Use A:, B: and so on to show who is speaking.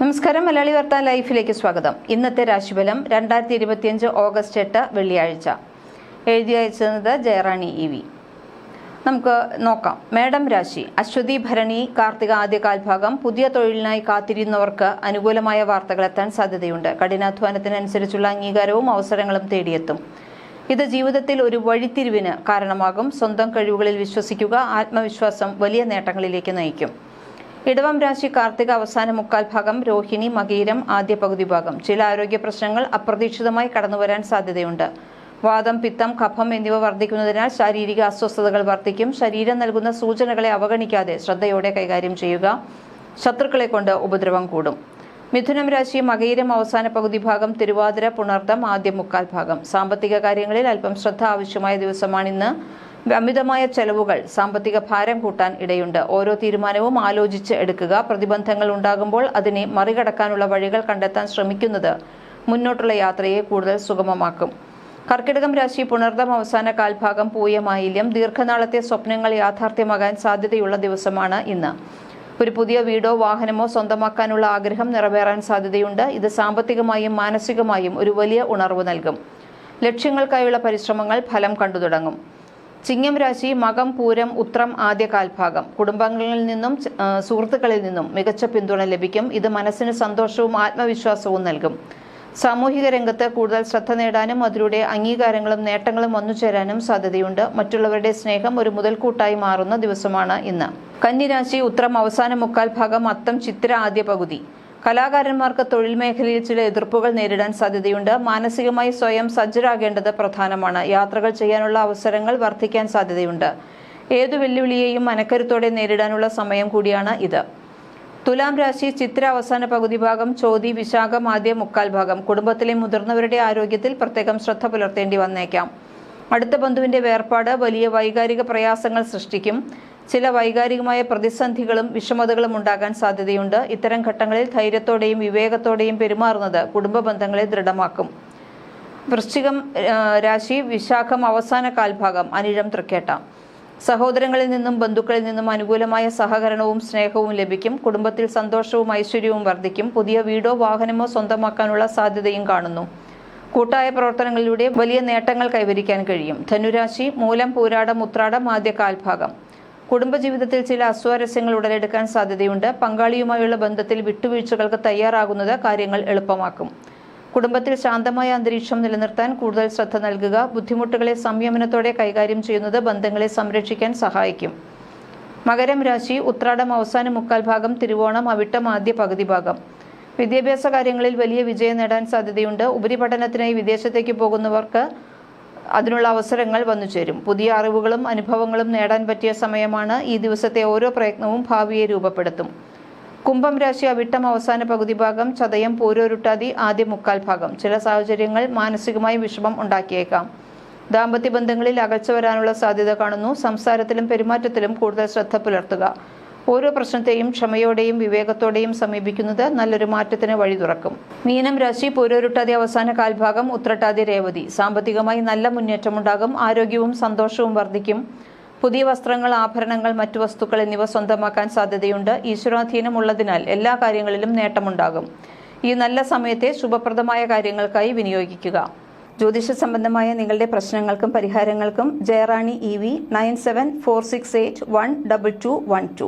A: നമസ്കാരം. മലയാളി വാർത്ത ലൈഫിലേക്ക് സ്വാഗതം. ഇന്നത്തെ രാശിഫലം രണ്ടായിരത്തി ഇരുപത്തിയഞ്ച് ഓഗസ്റ്റ് എട്ട് വെള്ളിയാഴ്ച. എഴുതി അയച്ചത് ജയറാണി ഇ വി. നമുക്ക് നോക്കാം. മേഡം രാശി. അശ്വതി ഭരണി കാർത്തിക ആദ്യ കാൽഭാഗം പുതിയ തൊഴിലിനായി കാത്തിരുന്നവർക്ക് അനുകൂലമായ വാർത്തകൾ എത്താൻ സാധ്യതയുണ്ട്. കഠിനാധ്വാനത്തിനനുസരിച്ചുള്ള അംഗീകാരവും അവസരങ്ങളും തേടിയെത്തും. ഇത് ജീവിതത്തിൽ ഒരു വഴിത്തിരിവിന് കാരണമാകും. സ്വന്തം കഴിവുകളിൽ വിശ്വസിക്കുക ആത്മവിശ്വാസം വലിയ നേട്ടങ്ങളിലേക്ക് നയിക്കും. ഇടവം രാശി കാർത്തിക അവസാന മുക്കാൽ ഭാഗം രോഹിണി മകീരം ആദ്യ പകുതി ഭാഗം. ചില ആരോഗ്യ പ്രശ്നങ്ങൾ അപ്രതീക്ഷിതമായി കടന്നുവരാൻ സാധ്യതയുണ്ട്. വാദം പിത്തം കഫം എന്നിവ വർദ്ധിക്കുന്നതിനാൽ ശാരീരിക അസ്വസ്ഥതകൾ വർദ്ധിക്കും. ശരീരം നൽകുന്ന സൂചനകളെ അവഗണിക്കാതെ ശ്രദ്ധയോടെ കൈകാര്യം ചെയ്യുക. ശത്രുക്കളെ കൊണ്ട് ഉപദ്രവം കൂടും. മിഥുനം രാശി മകയിരം അവസാന പകുതി ഭാഗം തിരുവാതിര പുണർദം ആദ്യ മുക്കാൽ ഭാഗം. സാമ്പത്തിക കാര്യങ്ങളിൽ അല്പം ശ്രദ്ധ ആവശ്യമായ ദിവസമാണിന്ന്. അമിതമായ ചെലവുകൾ സാമ്പത്തിക ഭാരം കൂട്ടാൻ ഇടയുണ്ട്. ഓരോ തീരുമാനവും ആലോചിച്ച് എടുക്കുക. പ്രതിബന്ധങ്ങൾ ഉണ്ടാകുമ്പോൾ അതിനെ മറികടക്കാനുള്ള വഴികൾ കണ്ടെത്താൻ ശ്രമിക്കുന്നത് മുന്നോട്ടുള്ള യാത്രയെ കൂടുതൽ സുഗമമാക്കും. കർക്കിടകം രാശി പുണർദം അവസാന കാൽഭാഗം പൂയമായില്യം ദീർഘനാളത്തെ സ്വപ്നങ്ങൾ യാഥാർത്ഥ്യമാകാൻ സാധ്യതയുള്ള ദിവസമാണ് ഇന്ന്. ഒരു പുതിയ വീടോ വാഹനമോ സ്വന്തമാക്കാനുള്ള ആഗ്രഹം നിറവേറാൻ സാധ്യതയുണ്ട്. ഇത് സാമ്പത്തികമായും മാനസികമായും ഒരു വലിയ ഉണർവ് നൽകും. ലക്ഷ്യങ്ങൾക്കായുള്ള പരിശ്രമങ്ങൾ ഫലം കണ്ടു തുടങ്ങും ചിങ്ങം രാശി മകം പൂരം ഉത്രം ആദ്യ കാൽഭാഗം. കുടുംബങ്ങളിൽ നിന്നും സുഹൃത്തുക്കളിൽ നിന്നും മികച്ച പിന്തുണ ലഭിക്കും. ഇത് മനസ്സിന് സന്തോഷവും ആത്മവിശ്വാസവും നൽകും. സാമൂഹിക രംഗത്ത് കൂടുതൽ ശ്രദ്ധ നേടാനും അതിലൂടെ അംഗീകാരങ്ങളും നേട്ടങ്ങളും വന്നുചേരാനും സാധ്യതയുണ്ട്. മറ്റുള്ളവരുടെ സ്നേഹം ഒരു മുതൽക്കൂട്ടായി മാറുന്ന ദിവസമാണ് ഇന്ന്. കന്നിരാശി ഉത്രം അവസാന മുക്കാൽ ഭാഗം അത്തം ചിത്ര ആദ്യ പകുതി. കലാകാരന്മാർക്ക് തൊഴിൽ മേഖലയിൽ ചില എതിർപ്പുകൾ നേരിടാൻ സാധ്യതയുണ്ട്. മാനസികമായി സ്വയം സജ്ജരാകേണ്ടത് പ്രധാനമാണ്. യാത്രകൾ ചെയ്യാനുള്ള അവസരങ്ങൾ വർദ്ധിക്കാൻ സാധ്യതയുണ്ട്. ഏതു വെല്ലുവിളിയെയും മനക്കരുത്തോടെ നേരിടാനുള്ള സമയം കൂടിയാണ് ഇത്. തുലാം രാശി ചിത്ര അവസാന പകുതി ഭാഗം ചോതി വിശാഖം ആദ്യ മുക്കാൽ ഭാഗം. കുടുംബത്തിലെ മുതിർന്നവരുടെ ആരോഗ്യത്തിൽ പ്രത്യേകം ശ്രദ്ധ പുലർത്തേണ്ടി വന്നേക്കാം. അടുത്ത ബന്ധുവിന്റെ വേർപാട് വലിയ വൈകാരിക പ്രയാസങ്ങൾ സൃഷ്ടിക്കും. ചില വൈകാരികമായ പ്രതിസന്ധികളും വിഷമതകളും ഉണ്ടാകാൻ സാധ്യതയുണ്ട്. ഇത്തരം ഘട്ടങ്ങളിൽ ധൈര്യത്തോടെയും വിവേകത്തോടെയും പെരുമാറുന്നത് കുടുംബ ബന്ധങ്ങളെ ദൃഢമാക്കും. വൃശ്ചികം രാശി വിശാഖം അവസാന കാൽഭാഗം അനിഴം തൃക്കേട്ട. സഹോദരങ്ങളിൽ നിന്നും ബന്ധുക്കളിൽ നിന്നും അനുകൂലമായ സഹകരണവും സ്നേഹവും ലഭിക്കും. കുടുംബത്തിൽ സന്തോഷവും ഐശ്വര്യവും വർദ്ധിക്കും. പുതിയ വീടോ വാഹനമോ സ്വന്തമാക്കാനുള്ള സാധ്യതയും കാണുന്നു. കൂട്ടായ പ്രവർത്തനങ്ങളിലൂടെ വലിയ നേട്ടങ്ങൾ കൈവരിക്കാൻ കഴിയും. ധനുരാശി മൂലം പൂരാടം ഉത്രാടം ആദ്യ കാൽഭാഗം. കുടുംബജീവിതത്തിൽ ചില അസ്വാരസ്യങ്ങൾ ഉടലെടുക്കാൻ സാധ്യതയുണ്ട്. പങ്കാളിയുമായുള്ള ബന്ധത്തിൽ വിട്ടുവീഴ്ചകൾക്ക് തയ്യാറാകുന്നത് കാര്യങ്ങൾ എളുപ്പമാക്കും. കുടുംബത്തിൽ ശാന്തമായ അന്തരീക്ഷം നിലനിർത്താൻ കൂടുതൽ ശ്രദ്ധ നൽകുക ബുദ്ധിമുട്ടുകളെ സംയമനത്തോടെ കൈകാര്യം ചെയ്യുന്നത് ബന്ധങ്ങളെ സംരക്ഷിക്കാൻ സഹായിക്കും. മകരം രാശി ഉത്രാടം അവസാന മുക്കാൽ ഭാഗം തിരുവോണം അവിട്ടം ആദ്യ പകുതി ഭാഗം. വിദ്യാഭ്യാസ കാര്യങ്ങളിൽ വലിയ വിജയം നേടാൻ സാധ്യതയുണ്ട്. ഉപരിപഠനത്തിനായി വിദേശത്തേക്ക് പോകുന്നവർക്ക് അതിനുള്ള അവസരങ്ങൾ വന്നു ചേരും. പുതിയ അറിവുകളും അനുഭവങ്ങളും നേടാൻ പറ്റിയ സമയമാണ് ഈ ദിവസത്തെ ഓരോ പ്രയത്നവും ഭാവിയെ രൂപപ്പെടുത്തും. കുംഭം രാശി അവിട്ടം അവസാന പകുതി ഭാഗം ചതയം പൂരോരുട്ടാതി ആദ്യ മുക്കാൽ ഭാഗം. ചില സാഹചര്യങ്ങൾ മാനസികമായി വിഷമം ഉണ്ടാക്കിയേക്കാം. ദാമ്പത്യ ബന്ധങ്ങളിൽ അകൽച്ച വരാനുള്ള സാധ്യത കാണുന്നു. സംസാരത്തിലും പെരുമാറ്റത്തിലും കൂടുതൽ ശ്രദ്ധ പുലർത്തുക. ഓരോ പ്രശ്നത്തെയും ക്ഷമയോടെയും വിവേകത്തോടെയും സമീപിക്കുന്നത് നല്ലൊരു മാറ്റത്തിന് വഴി തുറക്കും. മീനം രാശി പൂരോരുട്ടാതി അവസാന കാൽഭാഗം ഉത്രട്ടാതി രേവതി. സാമ്പത്തികമായി നല്ല മുന്നേറ്റമുണ്ടാകും ആരോഗ്യവും സന്തോഷവും വർദ്ധിക്കും. പുതിയ വസ്ത്രങ്ങൾ ആഭരണങ്ങൾ മറ്റു വസ്തുക്കൾ എന്നിവ സ്വന്തമാക്കാൻ സാധ്യതയുണ്ട്. ഈശ്വരാധീനം ഉള്ളതിനാൽ എല്ലാ കാര്യങ്ങളിലും നേട്ടമുണ്ടാകും. ഈ നല്ല സമയത്തെ ശുഭപ്രദമായ കാര്യങ്ങൾക്കായി വിനിയോഗിക്കുക. ജ്യോതിഷ സംബന്ധമായ നിങ്ങളുടെ പ്രശ്നങ്ങൾക്കും പരിഹാരങ്ങൾക്കും Jayarani E V nine seven four six eight one double two one two.